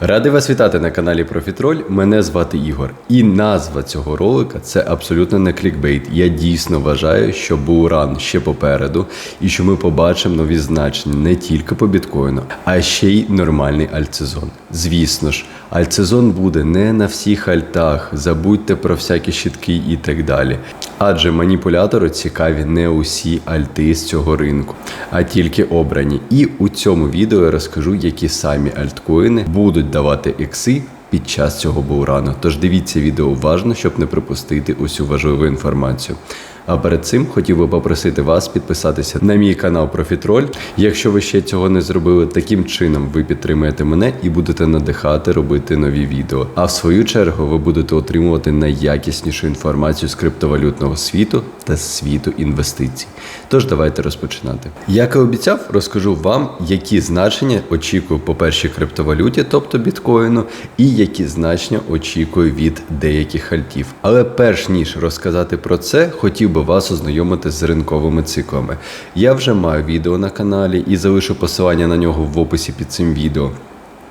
Радий вас вітати на каналі Профітроль. Мене звати Ігор. І назва цього ролика це абсолютно не клікбейт. Я дійсно вважаю, що бууран ще попереду, і що ми побачимо нові значення не тільки по біткоїну, а ще й нормальний альтсезон. Звісно ж, альтсезон буде не на всіх альтах. Забудьте про всякі щитки і так далі. Адже маніпулятору цікаві не усі альти з цього ринку, а тільки обрані. І у цьому відео я розкажу, які самі альткоїни будуть давати ікси під час цього бурану. Тож дивіться відео уважно, щоб не пропустити усю важливу інформацію. А перед цим хотів би попросити вас підписатися на мій канал Профітроль. Якщо ви ще цього не зробили, таким чином ви підтримаєте мене і будете надихати робити нові відео. А в свою чергу ви будете отримувати найякіснішу інформацію з криптовалютного світу та світу інвестицій. Тож давайте розпочинати. Як і обіцяв, розкажу вам, які значення очікую по першій криптовалюті, тобто біткоїну, і які значення очікую від деяких альтів. Але перш ніж розказати про це, хотів би вас ознайомити з ринковими циклами. Я вже маю відео на каналі і залишу посилання на нього в описі під цим відео.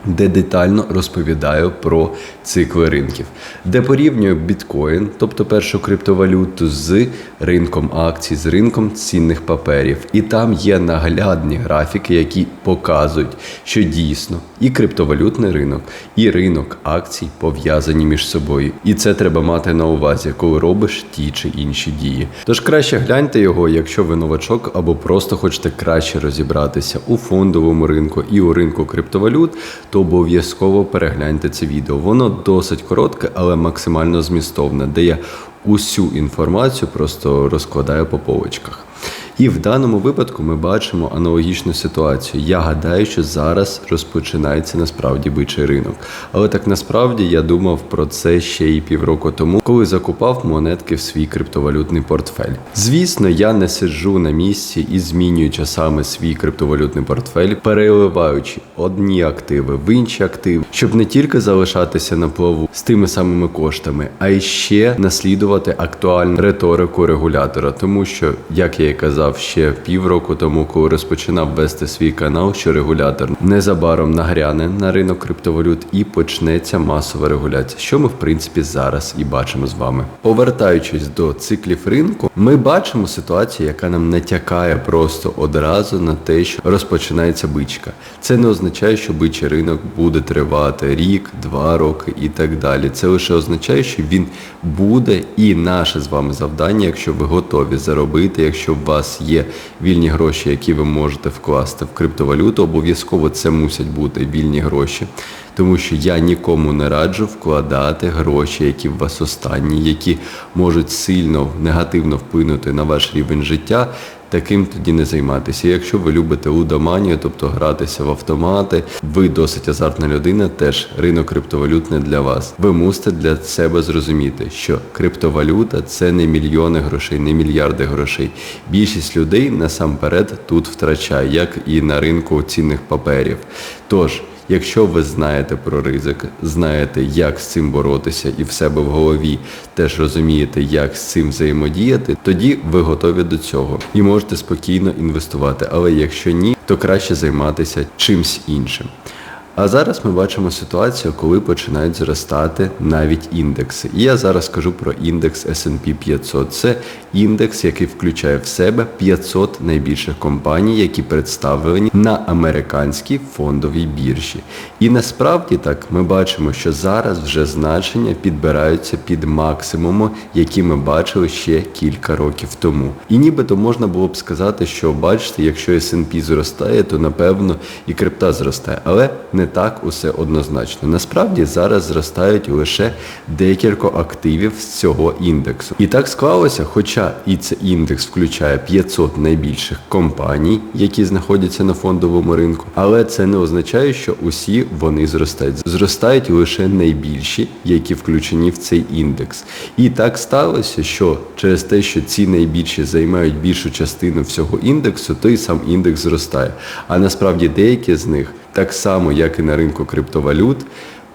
Де детально розповідаю про цикли ринків, де порівнюю біткоін, тобто першу криптовалюту, з ринком акцій, з ринком цінних паперів. І там є наглядні графіки, які показують, що дійсно і криптовалютний ринок, і ринок акцій пов'язані між собою. І це треба мати на увазі, коли робиш ті чи інші дії. Тож краще гляньте його, якщо ви новачок або просто хочете краще розібратися у фондовому ринку і у ринку криптовалют то обов'язково перегляньте це відео. Воно досить коротке, але максимально змістовне, де я усю інформацію просто розкладаю по полочках. І в даному випадку ми бачимо аналогічну ситуацію. Я гадаю, що зараз розпочинається насправді бичий ринок. Але так насправді я думав про це ще й півроку тому, коли закупав монетки в свій криптовалютний портфель. Звісно, я не сиджу на місці і змінюю часами свій криптовалютний портфель, переливаючи одні активи в інші активи, щоб не тільки залишатися на плаву з тими самими коштами, а й ще наслідувати актуальну риторику регулятора, тому що, як я і казав ще півроку тому, коли розпочинав вести свій канал, що регулятор незабаром нагряне на ринок криптовалют і почнеться масова регуляція, що ми в принципі зараз і бачимо з вами. Повертаючись до циклів ринку, ми бачимо ситуацію, яка нам натякає просто одразу на те, що розпочинається бичка. Це не означає, що бичий ринок буде тривати рік, два роки і так далі. Це лише означає, що він буде, і наше з вами завдання, якщо ви готові заробити, якщо у вас є вільні гроші, які ви можете вкласти в криптовалюту, обов'язково це мусять бути вільні гроші. Тому що я нікому не раджу вкладати гроші, які в вас останні, які можуть сильно негативно вплинути на ваш рівень життя. Таким тоді не займатися. Якщо ви любите лудоманію, тобто гратися в автомати, ви досить азартна людина, теж ринок криптовалют не для вас. Ви мусите для себе зрозуміти, що криптовалюта це не мільйони грошей, не мільярди грошей. Більшість людей насамперед тут втрачає, як і на ринку цінних паперів. Тож. Якщо ви знаєте про ризик, знаєте, як з цим боротися, і в себе в голові теж розумієте, як з цим взаємодіяти, тоді ви готові до цього і можете спокійно інвестувати. Але якщо ні, то краще займатися чимсь іншим. А зараз ми бачимо ситуацію, коли починають зростати навіть індекси. І я зараз кажу про індекс S&P 500. Це індекс, який включає в себе 500 найбільших компаній, які представлені на американській фондовій біржі. І насправді так ми бачимо, що зараз вже значення підбираються під максимуми, які ми бачили ще кілька років тому. І нібито можна було б сказати, що бачите, якщо S&P зростає, то напевно і крипта зростає. Але не так усе однозначно. Насправді зараз зростають лише декілька активів з цього індексу. І так склалося, хоча і цей індекс включає 500 найбільших компаній, які знаходяться на фондовому ринку, але це не означає, що усі вони зростають. Зростають лише найбільші, які включені в цей індекс. І так сталося, що через те, що ці найбільші займають більшу частину всього індексу, то і сам індекс зростає. А насправді деякі з них так само, як і на ринку криптовалют,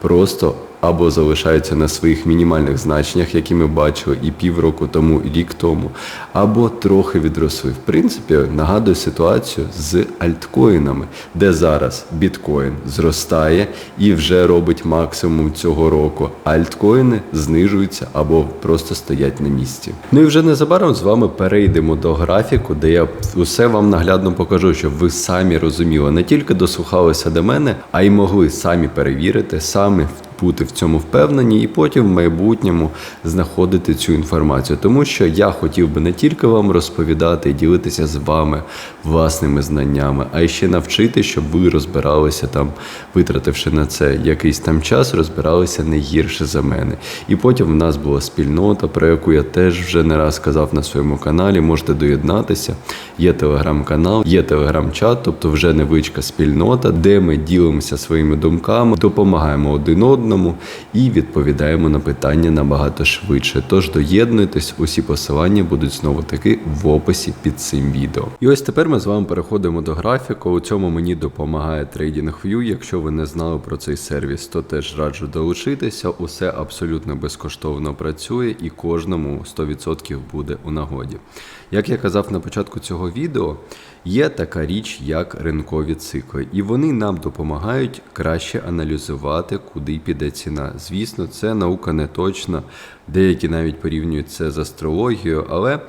просто або залишаються на своїх мінімальних значеннях, які ми бачили і півроку тому, і рік тому, або трохи відросли. В принципі, нагадую ситуацію з альткоїнами, де зараз біткоін зростає і вже робить максимум цього року. Альткоїни знижуються або просто стоять на місці. Ну і вже незабаром з вами перейдемо до графіку, де я усе вам наглядно покажу, щоб ви самі розуміли, не тільки дослухалися до мене, а й могли самі перевірити, самі бути в цьому впевнені, і потім в майбутньому знаходити цю інформацію. Тому що я хотів би не тільки вам розповідати і ділитися з вами власними знаннями, а й ще навчити, щоб ви розбиралися там, витративши на це якийсь там час, розбиралися не гірше за мене. І потім в нас була спільнота, про яку я теж вже не раз казав на своєму каналі. Можете доєднатися. Є телеграм-канал, є телеграм-чат, тобто вже невеличка спільнота, де ми ділимося своїми думками, допомагаємо один одному і відповідаємо на питання набагато швидше. Тож доєднуйтесь, усі посилання будуть знову таки в описі під цим відео. І ось тепер ми з вами переходимо до графіку. У цьому мені допомагає TradingView. Якщо ви не знали про цей сервіс, то теж раджу долучитися. Усе абсолютно безкоштовно працює і кожному 100% буде у нагоді. Як я казав на початку цього відео, є така річ, як ринкові цикли, і вони нам допомагають краще аналізувати, куди піде ціна. Звісно, це наука не точна, деякі навіть порівнюють це з астрологією, але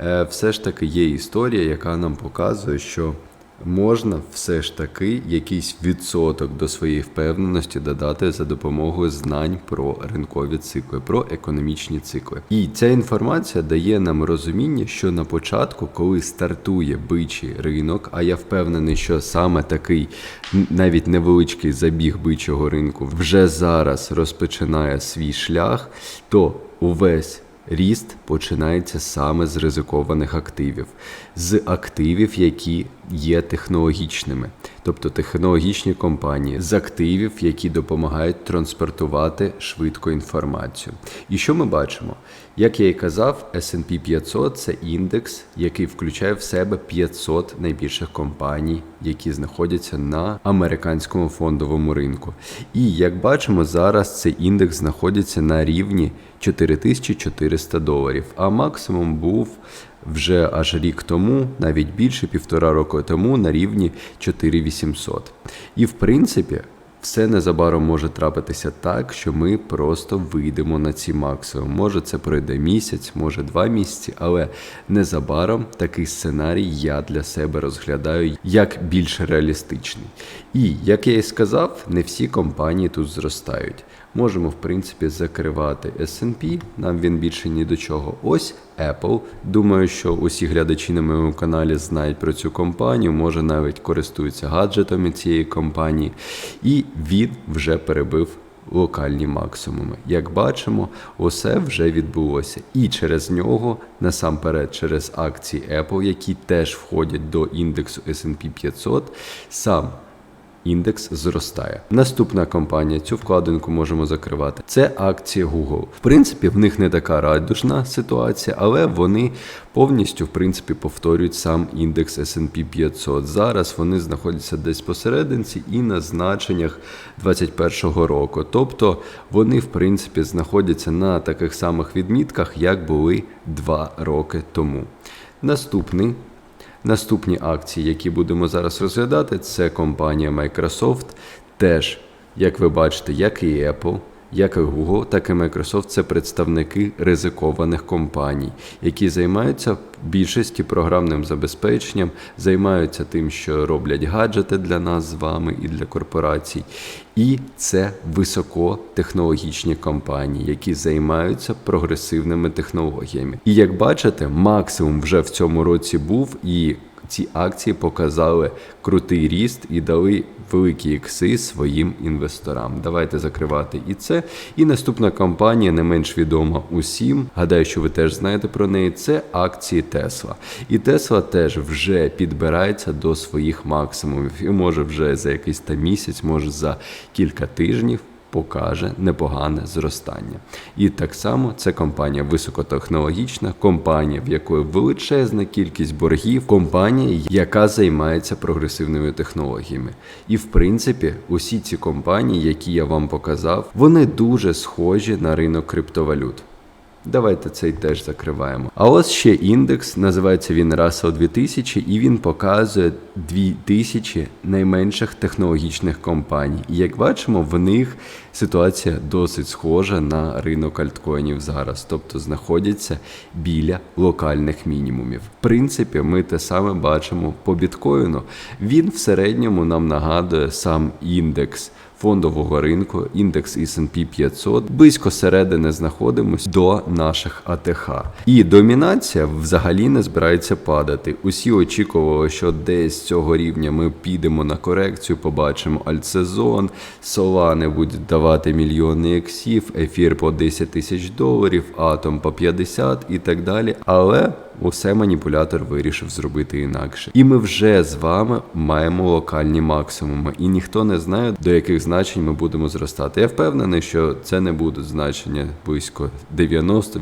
е, все ж таки є історія, яка нам показує, що можна все ж таки якийсь відсоток до своєї впевненості додати за допомогою знань про ринкові цикли, про економічні цикли. І ця інформація дає нам розуміння, що на початку, коли стартує бичий ринок, а я впевнений, що саме такий навіть невеличкий забіг бичого ринку вже зараз розпочинає свій шлях, то увесь Ріст починається саме з ризикованих активів, з активів, які є технологічними, тобто технологічні компанії, з активів, які допомагають транспортувати швидко інформацію. І що ми бачимо? Як я і казав, S&P 500 – це індекс, який включає в себе 500 найбільших компаній, які знаходяться на американському фондовому ринку. І як бачимо, зараз цей індекс знаходиться на рівні 4400 доларів, а максимум був вже аж рік тому, навіть більше півтора року тому, на рівні 4800. І в принципі. Все незабаром може трапитися так, що ми просто вийдемо на ці максимум. Може це пройде місяць, може два місяці, але незабаром такий сценарій я для себе розглядаю як більш реалістичний. І як я і сказав, не всі компанії тут зростають. Можемо, в принципі, закривати S&P, нам він більше ні до чого. Ось Apple. Думаю, що усі глядачі на моєму каналі знають про цю компанію, може навіть користуються гаджетами цієї компанії, і він вже перебив локальні максимуми. Як бачимо, усе вже відбулося. І через нього, насамперед, через акції Apple, які теж входять до індексу S&P 500, сам індекс зростає. Наступна компанія, цю вкладинку можемо закривати. Це акції Google. В принципі, в них не така радужна ситуація, але вони повністю в принципі повторюють сам індекс S&P 500. Зараз вони знаходяться десь посерединці і на значеннях 2021 року. Тобто вони в принципі знаходяться на таких самих відмітках, як були 2 роки тому. Наступний Наступні акції, які будемо зараз розглядати, це компанія Microsoft. Теж, як ви бачите, як і Apple, як і Google, так і Microsoft це представники ризикованих компаній, які займаються більшості програмним забезпеченням, займаються тим, що роблять гаджети для нас з вами і для корпорацій. І це високотехнологічні компанії, які займаються прогресивними технологіями. І як бачите, максимум вже в цьому році був і. Ці акції показали крутий ріст і дали великі ікси своїм інвесторам. Давайте закривати і це. І наступна компанія, не менш відома усім. Гадаю, що ви теж знаєте про неї. Це акції Тесла. І Тесла теж вже підбирається до своїх максимумів. І може вже за якийсь там місяць, може за кілька тижнів покаже непогане зростання. І так само це компанія високотехнологічна, компанія, в якої величезна кількість боргів, компанія, яка займається прогресивними технологіями. І в принципі, усі ці компанії, які я вам показав, вони дуже схожі на ринок криптовалют. Давайте цей теж закриваємо. А ось ще індекс, називається він Russell 2000, і він показує 2000 найменших технологічних компаній. І як бачимо, в них ситуація досить схожа на ринок альткоїнів зараз, тобто знаходяться біля локальних мінімумів. В принципі, ми те саме бачимо по біткоїну. Він в середньому нам нагадує сам індекс фондового ринку, індекс S&P 500, близько середини знаходимося до наших АТХ. І домінація взагалі не збирається падати. Усі очікували, що десь цього рівня ми підемо на корекцію, побачимо альтсезон, Solana будуть давати мільйони ексів, ефір по 10 тисяч доларів, атом по 50 і так далі. Але усе маніпулятор вирішив зробити інакше. І ми вже з вами маємо локальні максимуми, і ніхто не знає, до яких значень ми будемо зростати. Я впевнений, що це не будуть значення близько 90%,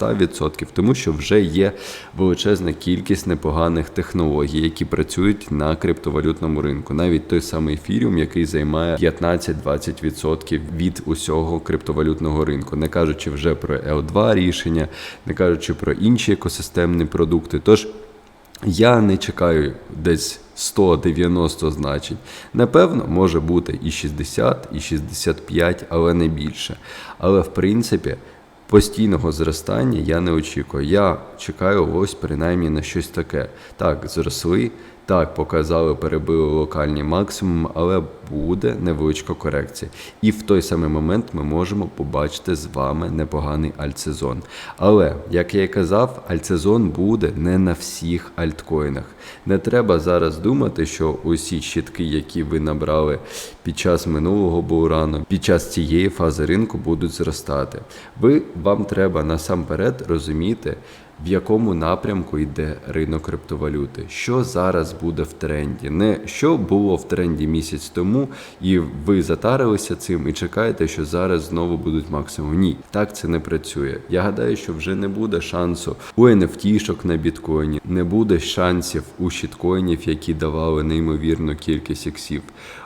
100%, тому що вже є величезна кількість непоганих технологій, які працюють на криптовалютному ринку. Навіть той самий ефіріум, який займає 15-20% від усього криптовалютного ринку, не кажучи вже про L2 рішення, не кажучи про інші екосистемні продукти. Тож я не чекаю десь 190 значень. Напевно, може бути і 60, і 65, але не більше. Але в принципі. Постійного зростання я не очікую. Я чекаю ось принаймні на щось таке. Так, зросли, так, показали, перебили локальні максимуми, але буде невеличка корекція. І в той самий момент ми можемо побачити з вами непоганий альтсезон. Але, як я і казав, альтсезон буде не на всіх альткоїнах. Не треба зараз думати, що усі щитки, які ви набрали під час минулого бурану, під час цієї фази ринку будуть зростати. Ви вам треба насамперед розуміти в якому напрямку йде ринок криптовалюти, що зараз буде в тренді, не що було в тренді місяць тому, і ви затарилися цим і чекаєте, що зараз знову будуть максимум. Ні, так це не працює. Я гадаю, що вже не буде шансу у NFT-шок на біткоїні, не буде шансів у щиткоїнів, які давали неймовірну кількість іксів.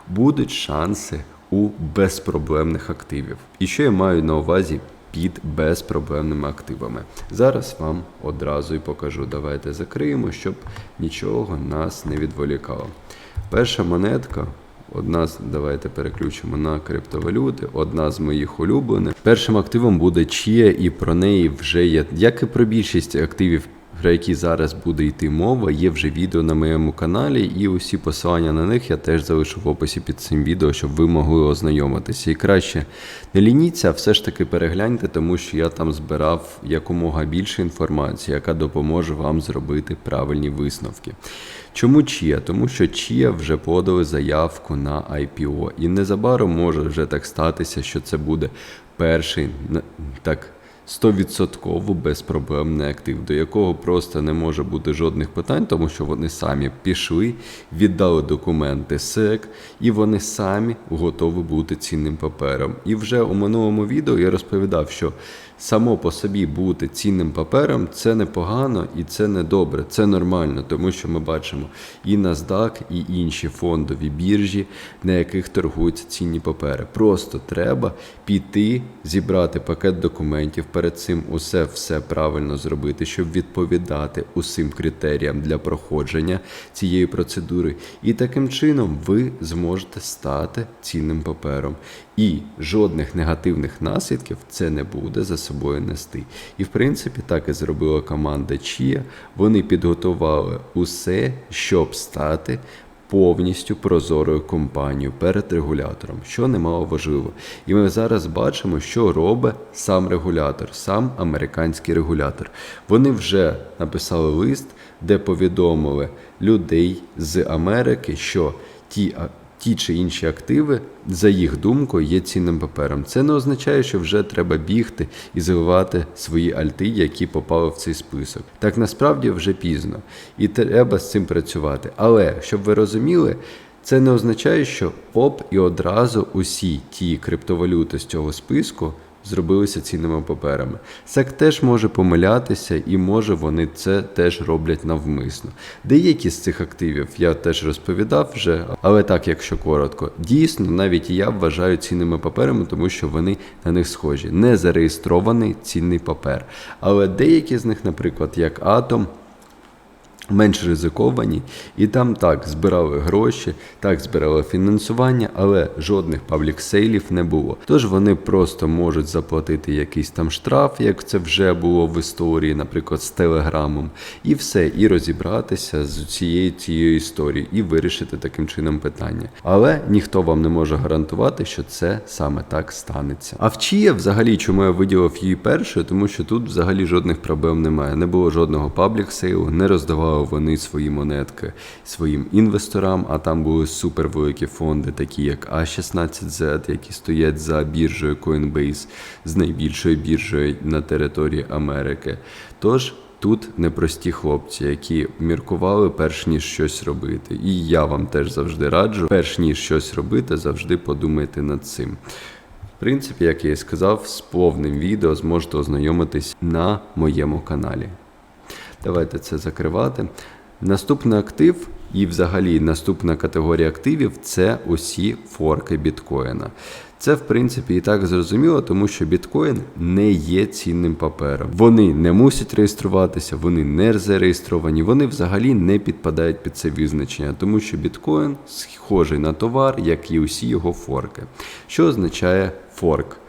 Будуть шанси у безпроблемних активів. І що я маю на увазі? Під безпроблемними активами. Зараз вам одразу і покажу. Давайте закриємо, щоб нічого нас не відволікало. Перша монетка. Одна з давайте переключимо на криптовалюти. Одна з моїх улюблених. Першим активом буде Чія, і про неї вже є, як і про більшість активів про які зараз буде йти мова, є вже відео на моєму каналі, і усі посилання на них я теж залишу в описі під цим відео, щоб ви могли ознайомитися. І краще не лініться, все ж таки перегляньте, тому що я там збирав якомога більше інформації, яка допоможе вам зробити правильні висновки. Чому Чія? Тому що Чія вже подали заявку на IPO, і незабаром може вже так статися, що це буде перший так. 100% безпроблемний актив, до якого просто не може бути жодних питань, тому що вони самі пішли, віддали документи СЕК, і вони самі готові бути цінним папером. І вже у минулому відео я розповідав, що само по собі бути цінним папером це непогано і це не добре, це нормально, тому що ми бачимо і NASDAQ, і інші фондові біржі, на яких торгуються цінні папери. Просто треба піти, зібрати пакет документів, перед цим усе все правильно зробити, щоб відповідати усім критеріям для проходження цієї процедури. І таким чином ви зможете стати цінним папером. І жодних негативних наслідків це не буде за собою нести. І в принципі так і зробила команда Чія. Вони підготували усе, щоб стати. Повністю прозорою компанією перед регулятором, що немало важливо. І ми зараз бачимо, що робить сам регулятор, сам американський регулятор. Вони вже написали лист, де повідомили людей з Америки, що ті ті чи інші активи, за їх думкою, є цінним папером. Це не означає, що вже треба бігти і заливати свої альти, які попали в цей список. Так насправді вже пізно, і треба з цим працювати. Але щоб ви розуміли. Це не означає, що оп, і одразу усі ті криптовалюти з цього списку зробилися цінними паперами. СЕК теж може помилятися, і може вони це теж роблять навмисно. Деякі з цих активів я теж розповідав вже, але так, якщо коротко, дійсно, навіть я вважаю цінними паперами, тому що вони на них схожі. Не зареєстрований цінний папер. Але деякі з них, наприклад, як Атом менш ризиковані, і там так збирали гроші, так збирали фінансування, але жодних паблік-сейлів не було. Тож вони просто можуть заплатити якийсь там штраф, як це вже було в історії, наприклад, з телеграмом, і все, і розібратися з цією цією історією, і вирішити таким чином питання. Але ніхто вам не може гарантувати, що це саме так станеться. А в Чія, взагалі, чому я виділив її першою, тому що тут взагалі жодних проблем немає. Не було жодного паблік сейлу, не роздавали вони свої монетки своїм інвесторам, а там були супервеликі фонди, такі як A16Z, які стоять за біржею Coinbase, з найбільшою біржею на території Америки. Тож. Тут непрості хлопці, які міркували перш ніж щось робити. І я вам теж завжди раджу, перш ніж щось робити, завжди подумайте над цим. В принципі, як я і сказав, з повним відео зможете ознайомитись на моєму каналі. Давайте це закривати. Наступний актив і взагалі наступна категорія активів це усі форки біткоїна. Це, в принципі, і так зрозуміло, тому що біткоін не є цінним папером. Вони не мусять реєструватися, вони не зареєстровані, вони взагалі не підпадають під це визначення, тому що біткоін схожий на товар, як і усі його форки. Що означає форк?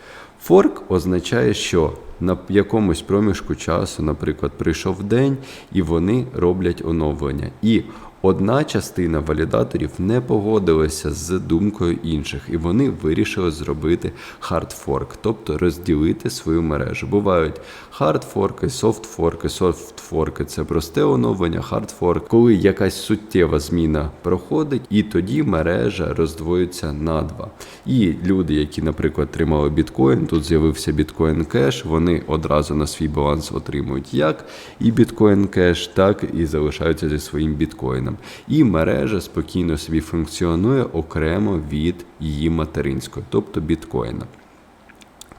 Форк означає, що на якомусь проміжку часу, наприклад, прийшов день, і вони роблять оновлення. І одна частина валідаторів не погодилася з думкою інших, і вони вирішили зробити хардфорк, тобто розділити свою мережу. Бувають хардфорки, софтфорки, софтфорки це просте оновлення, хардфорк, коли якась суттєва зміна проходить, і тоді мережа роздвоюється на два. І люди, які, наприклад, тримали біткоін, тут з'явився біткоін кеш, вони одразу на свій баланс отримують як і біткоін кеш, так і залишаються зі своїм біткоїном. І мережа спокійно собі функціонує окремо від її материнської, тобто біткоїна.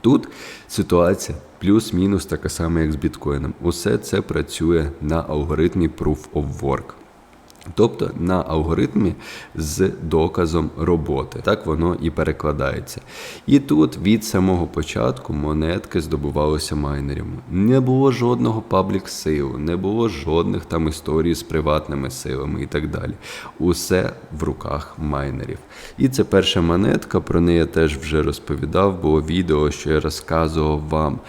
Тут ситуація плюс-мінус така сама, як з біткоїном. Усе це працює на алгоритмі Proof of Work. Тобто на алгоритмі з доказом роботи. Так воно і перекладається. І тут від самого початку монетки здобувалися майнерами. Не було жодного паблік силу, не було жодних там історій з приватними силами і так далі. Усе в руках майнерів. І це перша монетка, про неї я теж вже розповідав, було відео, що я розказував вам.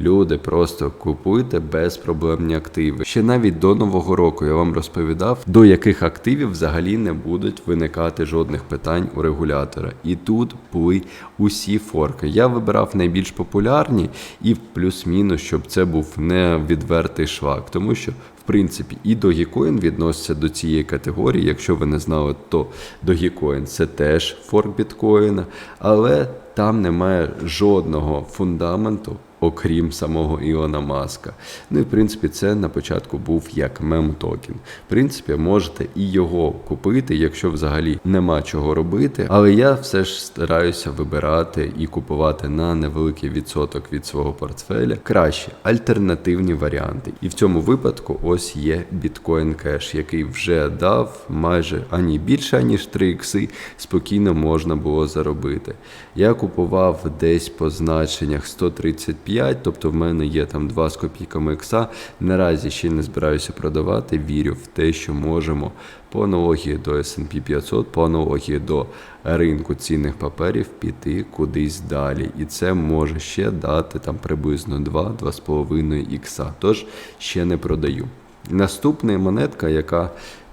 Люди просто купуйте безпроблемні активи. Ще навіть до нового року я вам розповідав, до яких активів взагалі не будуть виникати жодних питань у регулятора. І тут були усі форки. Я вибирав найбільш популярні і плюс-мінус, щоб це був не відвертий шлак, тому що. В принципі, і Dogecoin відноситься до цієї категорії. Якщо ви не знали, то Dogecoin – це теж форк біткоїна, але там немає жодного фундаменту, окрім самого Ілона Маска. Ну і в принципі, це на початку був як мем-токен. В принципі, можете і його купити, якщо взагалі нема чого робити. Але я все ж стараюся вибирати і купувати на невеликий відсоток від свого портфеля краще альтернативні варіанти. І в цьому випадку ось є Bitcoin Cash, який вже дав майже ані більше, аніж 3 ікси, спокійно можна було заробити. Я купував десь по значеннях 135, тобто в мене є там 2 з копійками ікса. Наразі ще не збираюся продавати. Вірю в те, що можемо по аналогії до S&P 500, по аналогії до ринку цінних паперів піти кудись далі. І це може ще дати там приблизно 2-2,5 ікса. Тож ще не продаю. Наступна монетка, яка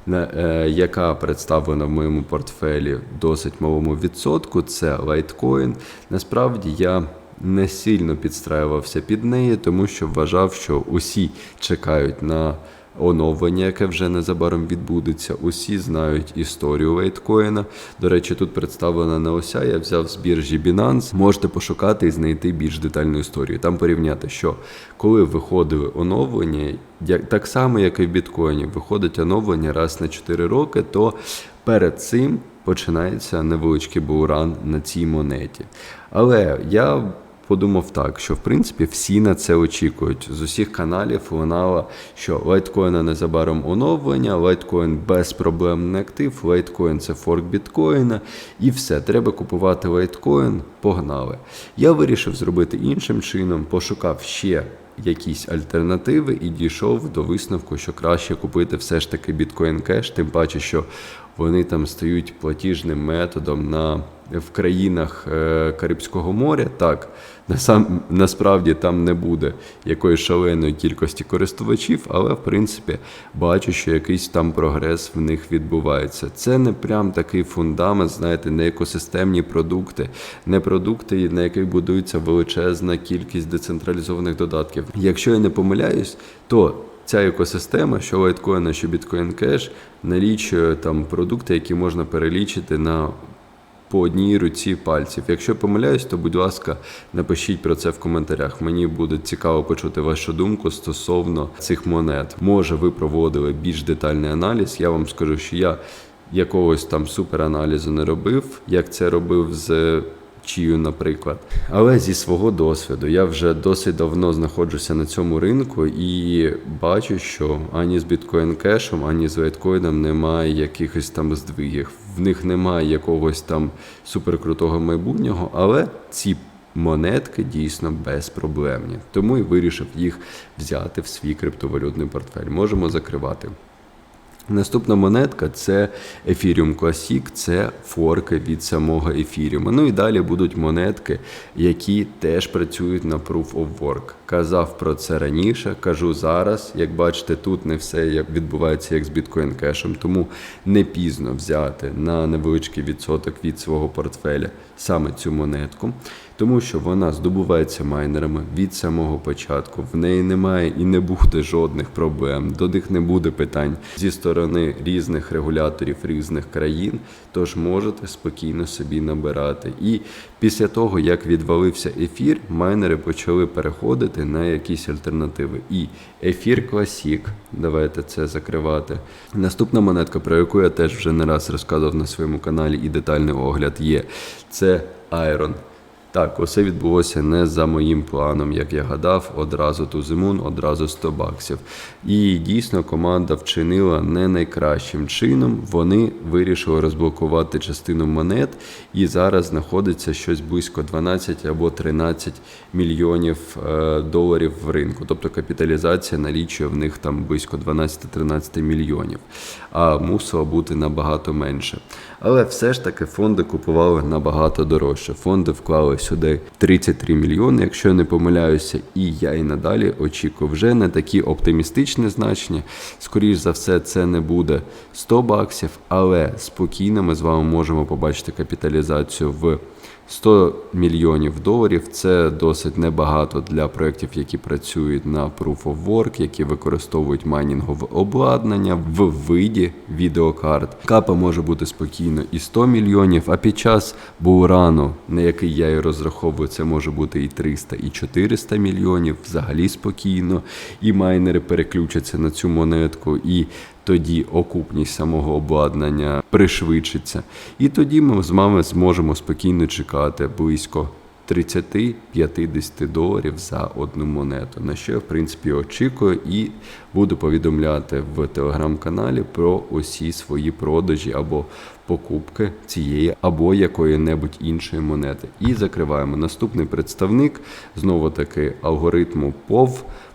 е, яка представлена в моєму портфелі досить малому відсотку, це Litecoin. Насправді я не сильно підстраювався під неї, тому що вважав, що усі чекають на оновлення, яке вже незабаром відбудеться. Усі знають історію лейткоїна. До речі, тут представлена не ося. Я взяв з біржі Binance. Можете пошукати і знайти більш детальну історію. Там порівняти, що коли виходили оновлення, так само, як і в біткоїні, виходить оновлення раз на 4 роки, то Перед цим починається невеличкий буран на цій монеті. Але я подумав так, що в принципі всі на це очікують. З усіх каналів лунало, що лайткоїна незабаром оновлення, лайткоін безпроблемний актив, лайткоін це форк біткоїна, і все, треба купувати лайткоін, погнали. Я вирішив зробити іншим чином, пошукав ще якісь альтернативи і дійшов до висновку, що краще купити все ж таки біткоін кеш, тим паче, що вони там стають платіжним методом на в країнах е, Карибського моря. Так, насам, насправді там не буде якоїсь шаленої кількості користувачів, але в принципі бачу, що якийсь там прогрес в них відбувається. Це не прям такий фундамент, знаєте, не екосистемні продукти, не продукти, на яких будується величезна кількість децентралізованих додатків. Якщо я не помиляюсь, то Ця екосистема, що лайткоїна, що біткоін кеш, налічує там продукти, які можна перелічити на по одній руці пальців. Якщо помиляюсь, то будь ласка, напишіть про це в коментарях. Мені буде цікаво почути вашу думку стосовно цих монет. Може, ви проводили більш детальний аналіз. Я вам скажу, що я якогось там супераналізу не робив, як це робив з. Чию, наприклад, але зі свого досвіду я вже досить давно знаходжуся на цьому ринку і бачу, що ані з біткоін кешем, ані з лайткоїном немає якихось там здвигів. В них немає якогось там суперкрутого майбутнього, але ці монетки дійсно безпроблемні. Тому і вирішив їх взяти в свій криптовалютний портфель. Можемо закривати. Наступна монетка це Ethereum Classic, це форки від самого Ethereum. Ну і далі будуть монетки, які теж працюють на Proof of Work. Казав про це раніше, кажу зараз. Як бачите, тут не все відбувається як з біткоін кешем, тому не пізно взяти на невеличкий відсоток від свого портфеля саме цю монетку. Тому що вона здобувається майнерами від самого початку. В неї немає і не буде жодних проблем. До них не буде питань зі сторони різних регуляторів різних країн. Тож можете спокійно собі набирати. І після того, як відвалився ефір, майнери почали переходити на якісь альтернативи. І ефір Classic, давайте це закривати. Наступна монетка, про яку я теж вже не раз розказував на своєму каналі, і детальний огляд є. Це Iron. Так, усе відбулося не за моїм планом, як я гадав, одразу тузимун, одразу 100 баксів. І дійсно команда вчинила не найкращим чином. Вони вирішили розблокувати частину монет, і зараз знаходиться щось близько 12 або 13 мільйонів е, доларів в ринку. Тобто капіталізація налічує в них там близько 12-13 мільйонів, а мусило бути набагато менше. Але все ж таки фонди купували набагато дорожче. Фонди вклали сюди 33 мільйони, якщо я не помиляюся, і я і надалі очікую вже не такі оптимістичні значення. Скоріш за все, це не буде 100 баксів, але спокійно ми з вами можемо побачити капіталізацію в 100 мільйонів доларів це досить небагато для проєктів, які працюють на Proof of Work, які використовують майнінгове обладнання в виді відеокарт. Капа може бути спокійно і 100 мільйонів, а під час бурану, на який я і розраховую, це може бути і 300, і 400 мільйонів, взагалі спокійно. І майнери переключаться на цю монетку. і тоді окупність самого обладнання пришвидшиться. І тоді ми з вами зможемо спокійно чекати близько 30-50 доларів за одну монету. На що я в принципі очікую і буду повідомляти в телеграм-каналі про усі свої продажі або покупки цієї або якої-небудь іншої монети. І закриваємо наступний представник знову таки алгоритму POV.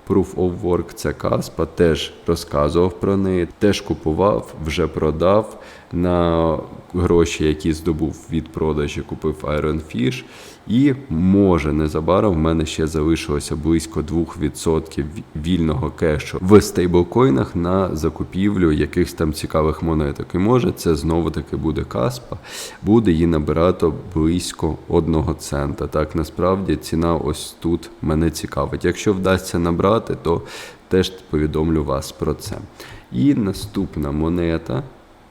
Proof of Work це Каспа, теж розказував про неї, теж купував, вже продав на гроші, які здобув від продажі, купив Iron Fish. І може незабаром в мене ще залишилося близько 2% вільного кешу в стейблкоїнах на закупівлю якихось там цікавих монеток. І може це знову таки буде Каспа, буде її набирати близько 1 цента. Так насправді ціна ось тут мене цікавить. Якщо вдасться набрати, то теж повідомлю вас про це. І наступна монета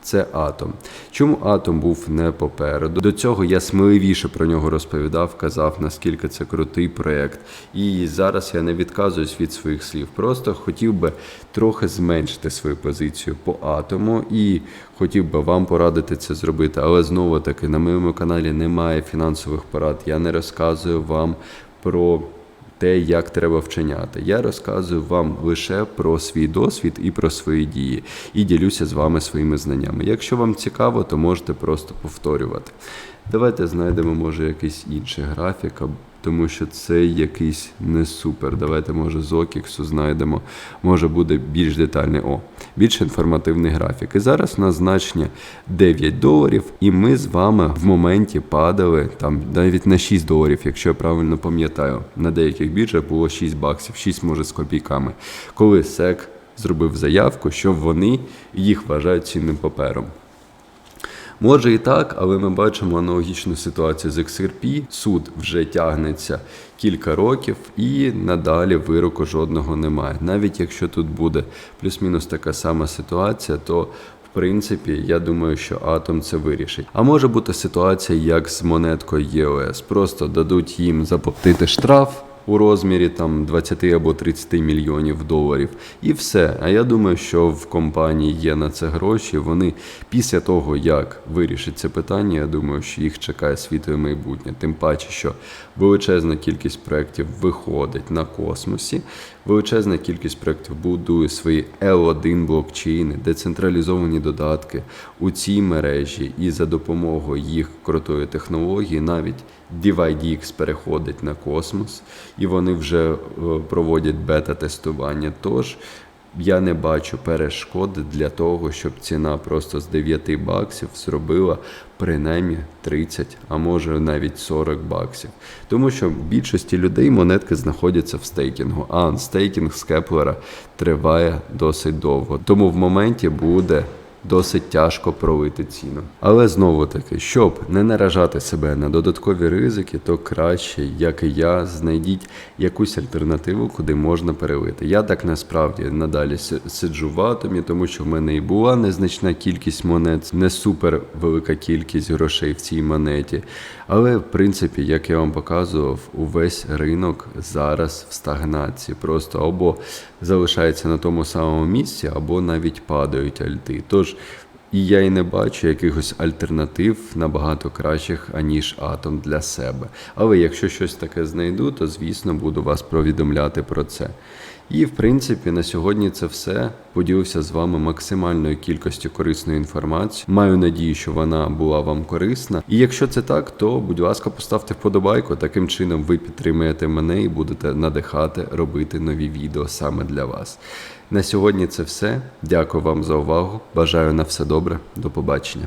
це атом. Чому атом був не попереду? До цього я сміливіше про нього розповідав, казав, наскільки це крутий проєкт. І зараз я не відказуюсь від своїх слів. Просто хотів би трохи зменшити свою позицію по атому і хотів би вам порадити це зробити. Але знову таки на моєму каналі немає фінансових порад. Я не розказую вам про те, як треба вчиняти. Я розказую вам лише про свій досвід і про свої дії, і ділюся з вами своїми знаннями. Якщо вам цікаво, то можете просто повторювати. Давайте знайдемо, може, якийсь інший графік, тому що це якийсь не супер. Давайте, може, з Окіксу знайдемо, може буде більш детальний. О, більш інформативний графік. І зараз у нас значення 9 доларів, і ми з вами в моменті падали там навіть на 6 доларів, якщо я правильно пам'ятаю. На деяких біржах було 6 баксів, 6 може з копійками. Коли СЕК зробив заявку, що вони їх вважають цінним папером. Може і так, але ми бачимо аналогічну ситуацію з XRP. Суд вже тягнеться кілька років, і надалі вироку жодного немає. Навіть якщо тут буде плюс-мінус така сама ситуація, то в принципі я думаю, що атом це вирішить. А може бути ситуація, як з монеткою ЄОС. Просто дадуть їм заплатити штраф у розмірі там 20 або 30 мільйонів доларів. І все. А я думаю, що в компанії є на це гроші. Вони після того, як вирішить це питання, я думаю, що їх чекає світле майбутнє. Тим паче, що величезна кількість проєктів виходить на космосі. Величезна кількість проєктів будує свої L1 блокчейни, децентралізовані додатки у цій мережі, і за допомогою їх крутої технології навіть DivideX переходить на космос, і вони вже е, проводять бета-тестування. Тож я не бачу перешкоди для того, щоб ціна просто з 9 баксів зробила принаймні 30, а може навіть 40 баксів. Тому що в більшості людей монетки знаходяться в стейкінгу, а анстейкінг з Кеплера триває досить довго. Тому в моменті буде досить тяжко пролити ціну. Але знову таки, щоб не наражати себе на додаткові ризики, то краще, як і я, знайдіть якусь альтернативу, куди можна перелити. Я так насправді надалі си- сиджу в атомі, тому що в мене і була незначна кількість монет, не супер велика кількість грошей в цій монеті. Але в принципі, як я вам показував, увесь ринок зараз в стагнації. Просто або залишається на тому самому місці, або навіть падають альти. Тож і я і не бачу якихось альтернатив набагато кращих, аніж атом для себе. Але якщо щось таке знайду, то звісно буду вас повідомляти про це. І в принципі на сьогодні це все. Поділився з вами максимальною кількістю корисної інформації. Маю надію, що вона була вам корисна. І якщо це так, то будь ласка, поставте вподобайку. Таким чином ви підтримуєте мене і будете надихати робити нові відео саме для вас. На сьогодні це все. Дякую вам за увагу. Бажаю на все добре. До побачення.